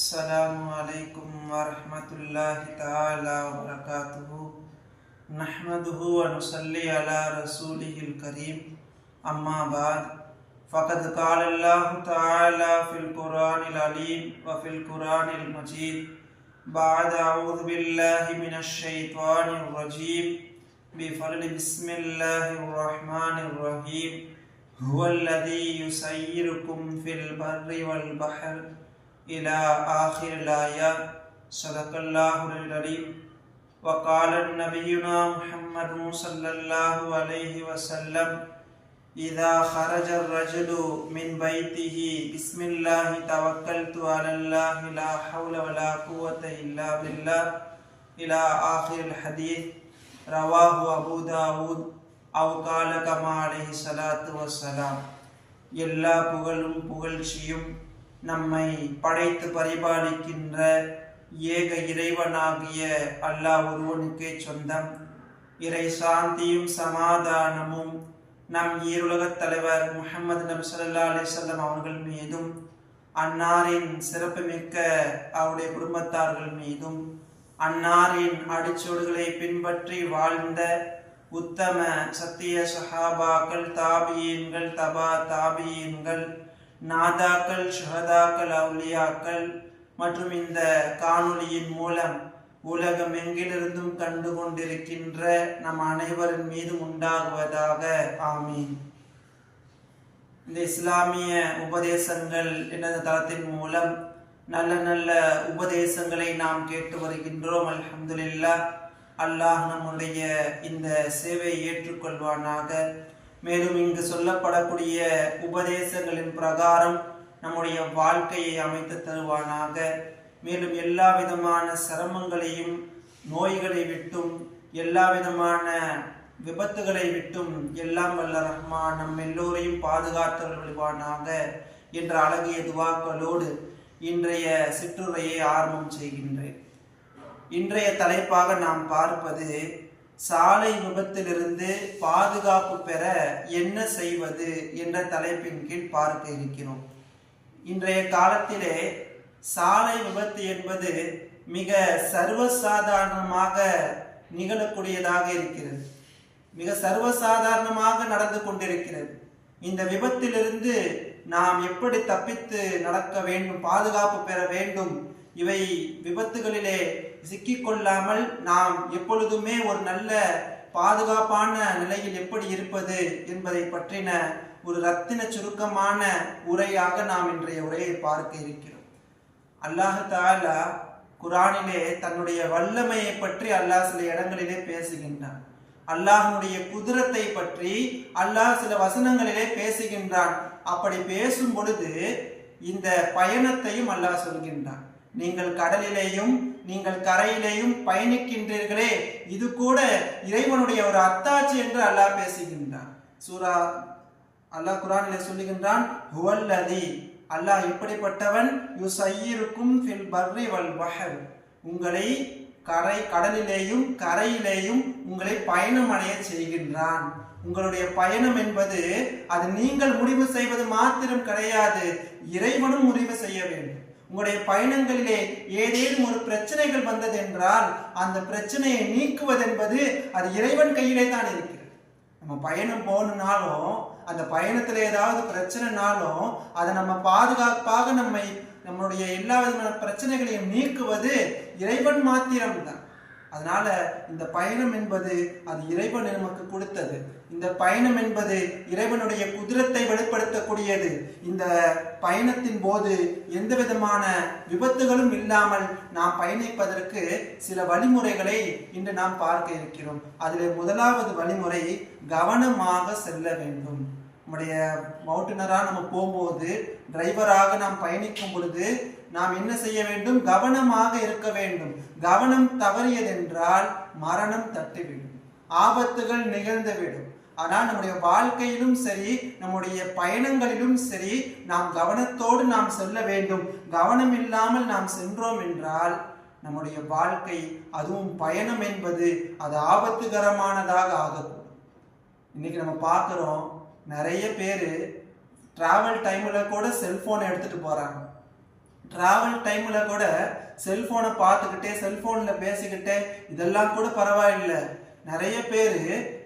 السلام عليكم ورحمة الله تعالى وبركاته. نحمده ونصلي على رسوله الكريم. أما بعد، فقد قال الله تعالى في القرآن العليم وفي القرآن المجيد بعد أعوذ بالله من الشيطان الرجيم. بفضل بسم الله الرحمن الرحيم. هو الذي يسيركم في البر والبحر. إلى آخر الآية صدق الله العليم وقال نبينا محمد صلى الله عليه وسلم إذا خرج الرجل من بيته بسم الله توكلت على الله لا حول ولا قوة إلا بالله إلى آخر الحديث رواه أبو داود أو قال كما عليه الصلاة والسلام எல்லா புகழும் புகழ்ச்சியும் நம்மை படைத்து பரிபாலிக்கின்ற ஏக இறைவனாகிய அல்லாஹ் ஒருவனுக்கே சொந்தம். இறை சாந்தியும் சமாதானமும் நம் ஈருலகத் தலைவர் முஹம்மது நபி சொல்லா அலிசல்லம் அவர்கள் மீதும் அன்னாரின் சிறப்புமிக்க அவருடைய குடும்பத்தார்கள் மீதும் அன்னாரின் அடிச்சோடுகளை பின்பற்றி வாழ்ந்த உத்தம சத்திய சஹாபாக்கள் தாபியன்கள் தபா தாபியன்கள் நாதாக்கள் ஷஹதாக்கள் அவுலியாக்கள் மற்றும் இந்த காணொளியின் மூலம் உலகம் எங்கிலிருந்தும் கண்டு கொண்டிருக்கின்ற நம் அனைவரின் மீதும் உண்டாகுவதாக. ஆமீன். இந்த இஸ்லாமிய உபதேசங்கள் என்ற தளத்தின் மூலம் நல்ல நல்ல உபதேசங்களை நாம் கேட்டு வருகின்றோம். அல்ஹம்துலில்லாஹ். அல்லாஹ் நம்முடைய இந்த சேவையை ஏற்றுக்கொள்வானாக. மேலும் இங்கு சொல்லப்படக்கூடிய உபதேசங்களின் பிரகாரம் நம்முடைய வாழ்க்கையை அமைத்து தருவானாக. மேலும் எல்லா விதமான சிரமங்களையும் நோய்களை விட்டும் எல்லா விதமான விபத்துகளை விட்டும் எல்லாம் வல்ல ரஹ்மான் நம் எல்லோரையும் பாதுகாத்தருள்வானாக என்ற அழகிய துவாக்களோடு இன்றைய சிற்றுரையை ஆரம்பம் செய்கின்றேன். இன்றைய தலைப்பாக நாம் பார்ப்பது சாலை விபத்திலிருந்து பாதுகாப்பு பெற என்ன செய்வது என்ற தலைப்பின் கீழ் பார்க்க இருக்கிறோம். இன்றைய காலத்திலே சாலை விபத்து என்பது மிக சர்வசாதாரணமாக நிகழக்கூடியதாக இருக்கிறது. மிக சர்வசாதாரணமாக நடந்து கொண்டிருக்கிறது. இந்த விபத்திலிருந்து நாம் எப்படி தப்பித்து நடக்க வேண்டும் பாதுகாப்பு பெற வேண்டும் இவை விபத்துகளிலே சிக்கிக்கொள்ளாமல் நாம் எப்பொழுதுமே ஒரு நல்ல பாதுகாப்பான நிலையில் எப்படி இருப்பது என்பதை பற்றின ஒரு ரத்தின சுருக்கமான உரையாக நாம் இன்றைய உரையை பார்க்க இருக்கிறோம். அல்லாஹ் தாலா குரானிலே தன்னுடைய வல்லமையை பற்றி அல்லாஹ் சில இடங்களிலே பேசுகின்றான். அல்லாஹனுடைய குதிரத்தை பற்றி அல்லாஹ் சில வசனங்களிலே பேசுகின்றான். அப்படி பேசும் பொழுது இந்த பயணத்தையும் அல்லாஹ் சொல்கின்றான். நீங்கள் கடலிலேயும் நீங்கள் கரையிலேயும் பயணிக்கின்றீர்களே. இது கூட இறைவனுடைய ஒரு அத்தாட்சி என்று அல்லாஹ் பேசுகின்றான். சூரா அல்லாஹ் குரானிலே சொல்லுகின்றான் ஹுவல்லதி. அல்லாஹ் எப்படிப்பட்டவன் யுசையிருக்கும் ஃபில் பர்ரி வல் பஹர். உங்களை கரை கடலிலேயும் கரையிலேயும் உங்களை பயணம் அடைய செய்கின்றான். உங்களுடைய பயணம் என்பது அது நீங்கள் முடிவு செய்வது மாத்திரம் கிடையாது இறைவனும் முடிவு செய்ய வேண்டும். உங்களுடைய பயணங்களிலே ஏதேனும் ஒரு பிரச்சனைகள் வந்தது என்றால் அந்த பிரச்சனையை நீக்குவதென்பது அது இறைவன் கையிலே தான் இருக்கிறது. நம்ம பயணம் போகணுனாலும் அந்த பயணத்துல ஏதாவது பிரச்சனைனாலும் அதை நம்ம பாதுகாப்பாக நம்மை நம்மளுடைய எல்லா விதமான பிரச்சனைகளையும் நீக்குவது இறைவன் மாத்திரம்தான். அதனால இந்த பயணம் என்பது அது இறைவன் நமக்கு கொடுத்தது. இந்த பயணம் என்பது இறைவனுடைய குதிரத்தை வெளிப்படுத்தக்கூடியது. இந்த பயணத்தின் போது எந்த விதமான விபத்துகளும் இல்லாமல் நாம் பயணிப்பதற்கு சில வழிமுறைகளை இன்று நாம் பார்க்க இருக்கிறோம். அதில் முதலாவது வழிமுறை கவனமாக செல்ல வேண்டும். நம்முடைய மவுண்டனராக நம்ம போகும்போது டிரைவராக நாம் பயணிக்கும் பொழுது நாம் என்ன செய்ய வேண்டும்? கவனமாக இருக்க வேண்டும். கவனம் தவறியதென்றால் மரணம் தட்டிவிடும். ஆபத்துகள் நிகழ்ந்துவிடும் ஆனால் நம்முடைய வாழ்க்கையிலும் சரி நம்முடைய பயணங்களிலும் சரி நாம் கவனத்தோடு நாம் செல்ல வேண்டும். கவனம் இல்லாமல் நாம் சென்றோம் என்றால் நம்முடைய வாழ்க்கை அதுவும் பயணம் என்பது அது ஆபத்துகரமானதாக ஆகக்கூடும். இன்னைக்கு நம்ம பார்க்குறோம் நிறைய பேர் டிராவல் டைமில் கூட செல்ஃபோனை எடுத்துகிட்டு போகிறாங்க டிராவல் டைமில் கூட செல்ஃபோனை பார்த்துக்கிட்டே செல்ஃபோனில் பேசிக்கிட்டே இதெல்லாம் கூட பரவாயில்லை. நிறைய பேர்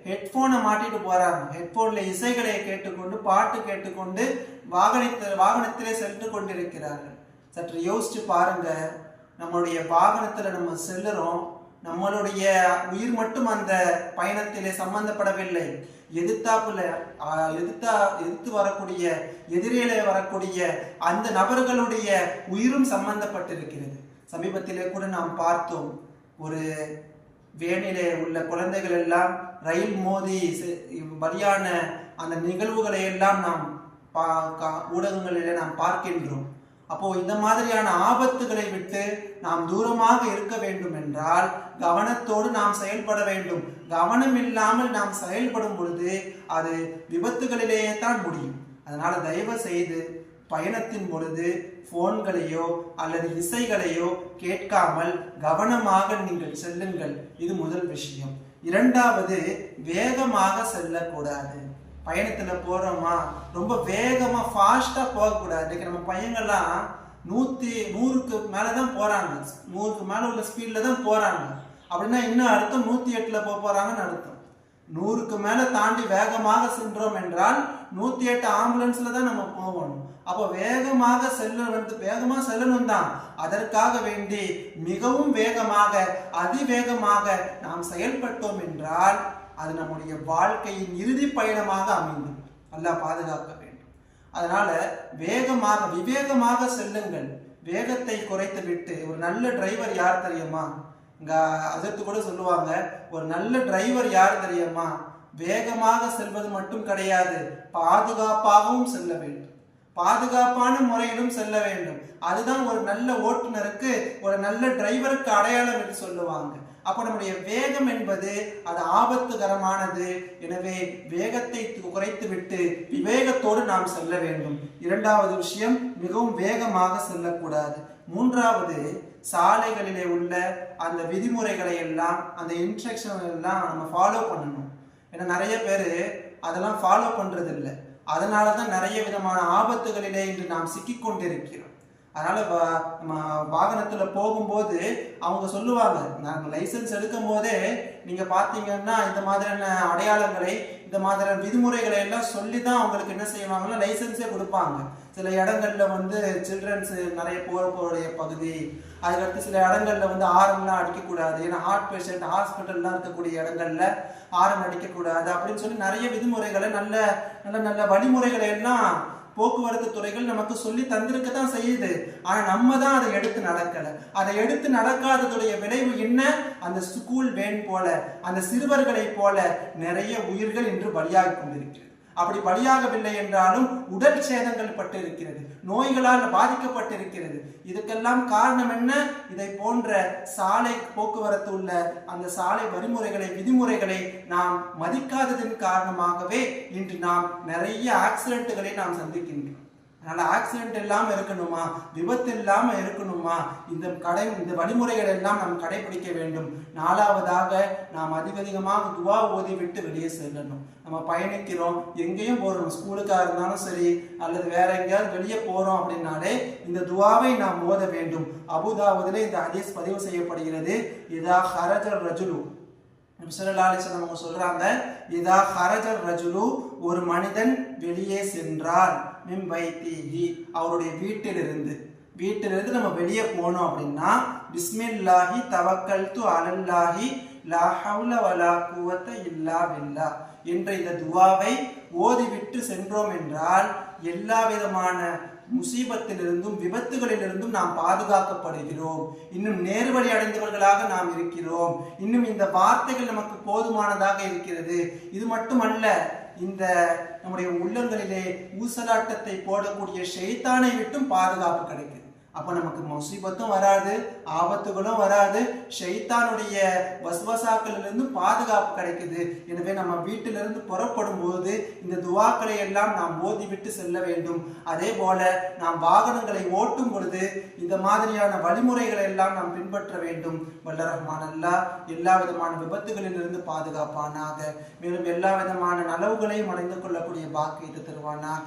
ஹெட்ஃபோனை மாட்டிட்டு போறாங்க. ஹெட்ஃபோன்ல இசைகளை கேட்டுக்கொண்டு பாட்டு கேட்டுக்கொண்டு வாகனத்தில் வாகனத்திலே சென்று கொண்டிருக்கிறார்கள். சற்று யோசிச்சு பாருங்க. நம்மளுடைய வாகனத்துல நம்ம செல்லுறோம். நம்மளுடைய உயிர் மட்டும் அந்த பயணத்திலே சம்பந்தப்படவில்லை. எதிர்த்தாப்புல எதிர்த்தா எதிர்த்து வரக்கூடிய எதிரிலே வரக்கூடிய அந்த நபர்களுடைய உயிரும் சம்பந்தப்பட்டிருக்கிறது. சமீபத்திலே கூட நாம் பார்த்தோம். ஒரு வேனிலே உள்ள குழந்தைகள் எல்லாம் ரயில் மோதி செ- அந்த நிகழ்வுகளை எல்லாம் நாம் பா கா- ஊடகங்களில் நாம் பார்க்கின்றோம். அப்போ இந்த மாதிரியான ஆபத்துகளை விட்டு நாம் தூரமாக இருக்க வேண்டும் என்றால் கவனத்தோடு நாம் செயல்பட வேண்டும். கவனம் இல்லாமல் நாம் செயல்படும் பொழுது அது விபத்துகளிலேயே தான் முடியும். அதனால தயவு செய்து பயணத்தின் பொழுது போன்களையோ அல்லது இசைகளையோ கேட்காமல் கவனமாக நீங்கள் செல்லுங்கள். இது முதல் விஷயம். இரண்டாவது வேகமாக செல்லக்கூடாது. பயணத்துல போறோமா? ரொம்ப வேகமா ஃபாஸ்டா போகக்கூடாது. இன்னைக்கு நம்ம பையங்கள்லாம் நூத்தி நூறுக்கு மேலதான் போறாங்க. நூறுக்கு மேல உள்ள ஸ்பீட்ல தான் போறாங்க. அப்படின்னா இன்னும் அர்த்தம் நூத்தி எட்டுல போக போறாங்கன்னு அர்த்தம். நூறுக்கு மேல தாண்டி வேகமாக சென்றோம் என்றால் நூத்தி எட்டு ஆம்புலன்ஸ்ல தான் நம்ம போகணும். அப்போ வேகமாக செல்ல வந்து வேகமா செல்லணும் தான். அதற்காக வேண்டி மிகவும் வேகமாக அதிவேகமாக நாம் செயல்பட்டோம் என்றால் அது நம்முடைய வாழ்க்கையின் இறுதி பயணமாக அமைந்தும் நல்லா பாதுகாக்க வேண்டும். அதனால வேகமாக விவேகமாக செல்லுங்கள். வேகத்தை குறைத்து விட்டு ஒரு நல்ல டிரைவர் யார் தெரியுமா? அதற்கு கூட சொல்லுவாங்க ஒரு நல்ல டிரைவர் யார் தெரியுமா? வேகமாக செல்வது மட்டும் கிடையாது பாதுகாப்பாகவும் செல்ல வேண்டும். பாதுகாப்பான முறையிலும் செல்ல வேண்டும். அதுதான் ஒரு நல்ல ஓட்டுநருக்கு ஒரு நல்ல டிரைவருக்கு அடையாளம் என்று சொல்லுவாங்க. அப்ப நம்முடைய வேகம் என்பது அது ஆபத்துகரமானது. எனவே வேகத்தை குறைத்து விட்டு விவேகத்தோடு நாம் செல்ல வேண்டும். இரண்டாவது விஷயம் மிகவும் வேகமாக செல்லக்கூடாது. மூன்றாவது சாலைகளிலே உள்ள அந்த விதிமுறைகளை எல்லாம் அந்த இன்ஸ்ட்ரக்ஷன் எல்லாம் நம்ம ஃபாலோ பண்ணணும். ஏன்னா நிறைய பேர் அதெல்லாம் ஃபாலோ பண்ணுறது இல்லை அதனால தான் நிறைய விதமான ஆபத்துகளிலே இன்று நாம் சிக்கி கொண்டிருக்கிறோம் அதனால நம்ம வாகனத்தில் போகும்போது அவங்க சொல்லுவாங்க நாங்கள் லைசென்ஸ் எடுக்கும் போதே நீங்கள் பார்த்தீங்கன்னா இந்த மாதிரியான அடையாளங்களை இந்த மாதிரியான விதிமுறைகளை எல்லாம் சொல்லி தான் அவங்களுக்கு என்ன செய்வாங்கன்னா லைசென்ஸே கொடுப்பாங்க. சில இடங்கள்ல வந்து சில்ட்ரன்ஸ் நிறைய போற போகிற பகுதி அதுக்கடுத்து சில இடங்கள்ல வந்து ஆரம்லாம் அடிக்கக்கூடாது. ஏன்னா ஹார்ட் பேஷண்ட் ஹாஸ்பிட்டல்லாம் இருக்கக்கூடிய இடங்கள்ல ஆரம் அடிக்கக்கூடாது அப்படின்னு சொல்லி நிறைய விதிமுறைகளை நல்ல நல்ல நல்ல வழிமுறைகளை எல்லாம் போக்குவரத்து துறைகள் நமக்கு சொல்லி தந்திருக்க தான் செய்யுது. ஆனா நம்ம தான் அதை எடுத்து நடக்கல. அதை எடுத்து நடக்காததுடைய விளைவு என்ன? அந்த ஸ்கூல் வேன் போல அந்த சிறுவர்களை போல நிறைய உயிர்கள் இன்று பலியாகி கொண்டிருக்கிறது. அப்படி பலியாகவில்லை என்றாலும் உடல் சேதங்கள் பட்டு இருக்கிறது நோய்களால் பாதிக்கப்பட்டிருக்கிறது. இதுக்கெல்லாம் காரணம் என்ன? இதை போன்ற சாலை போக்குவரத்து உள்ள அந்த சாலை வழிமுறைகளை விதிமுறைகளை நாம் மதிக்காததன் காரணமாகவே இன்று நாம் நிறைய ஆக்சிடென்ட்டுகளை நாம் சந்திக்கின்றோம். அதனால் ஆக்சிடென்ட் இல்லாமல் இருக்கணுமா? விபத்து இல்லாமல் இருக்கணுமா? இந்த கடை இந்த வழிமுறைகள் எல்லாம் நாம் கடைபிடிக்க வேண்டும். நாலாவதாக நாம் அதிகமாக துவா ஓதி விட்டு வெளியே செல்லணும். நம்ம பயணிக்கிறோம் எங்கேயும் போகிறோம் ஸ்கூலுக்காக இருந்தாலும் சரி அல்லது வேற எங்கேயாவது வெளியே போகிறோம் அப்படின்னாலே இந்த துவாவை நாம் ஓத வேண்டும். அபுதாபுதில் இந்த ஹதீஸ் பதிவு செய்யப்படுகிறது இதா ஹரஜல் ரஜுலு. நபிசல்லாலிசன் அவங்க சொல்றாங்க இதா ஹரஜல் ரஜுலு ஒரு மனிதன் வெளியே சென்றார் மிம் வைத்தீஹி அவருடைய வீட்டிலிருந்து வீட்டிலிருந்து நம்ம வெளியே போனோம் அப்படின்னா பிஸ்மில்லாஹி தவக்கல் து அலல்லாஹி லா ஹவுல வலா குவத்த இல்லா பில்லா என்ற இந்த துவாவை ஓதிவிட்டு சென்றோம் என்றால் எல்லா விதமான முசீபத்திலிருந்தும் விபத்துகளிலிருந்தும் நாம் பாதுகாக்கப்படுகிறோம். இன்னும் நேர்வழி அடைந்தவர்களாக நாம் இருக்கிறோம். இன்னும் இந்த வார்த்தைகள் நமக்கு போதுமானதாக இருக்கிறது. இது மட்டுமல்ல இந்த நம்முடைய உள்ளங்களிலே ஊசலாட்டத்தை போடக்கூடிய ஷைத்தானை விட்டும் பாதுகாப்பு கிடைக்குது. அப்போ நமக்கு முசீபத்தும் வராது ஆபத்துகளும் வராது. ஷைத்தானுடைய வசுவசாக்களிலிருந்து பாதுகாப்பு கிடைக்குது. எனவே நம்ம வீட்டிலிருந்து புறப்படும் போது இந்த துவாக்களை எல்லாம் நாம் ஓதிவிட்டு செல்ல வேண்டும். அதே போல நாம் வாகனங்களை ஓட்டும் பொழுது இந்த மாதிரியான வழிமுறைகளை எல்லாம் நாம் பின்பற்ற வேண்டும். வல்ல ரஹ்மான் எல்லா விதமான விபத்துகளிலிருந்து பாதுகாப்பானாக. மேலும் எல்லா விதமான நலவுகளையும் அடைந்து கொள்ளக்கூடிய பாக்கியத்தை தருவானாக.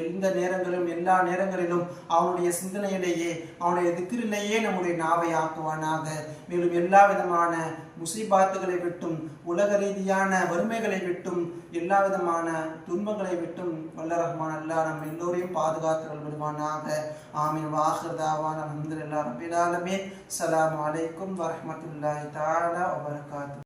எந்த நேரங்களும் எல்லா நேரங்களிலும் அவனுடைய சிந்தனையிலேயே அவனுடைய திக்கிரிலேயே நம்முடைய நாவை ஆக்குவானாக. மேலும் எல்லா விதமான முசீபாத்துகளை விட்டும் உலக ரீதியான வறுமைகளை விட்டும் எல்லா விதமான துன்பங்களை விட்டும் வல்ல ரஹ்மான் அல்லா நம்ம எல்லோரையும் பாதுகாத்து விடுவானாக ஆமீன். வாஹிர்தாவான் அலமதுல்லா ரபில் ஆலமீன். அலைக்கும் வரஹ்மத்துல்லாஹி தஆலா வபரகாத்துஹு.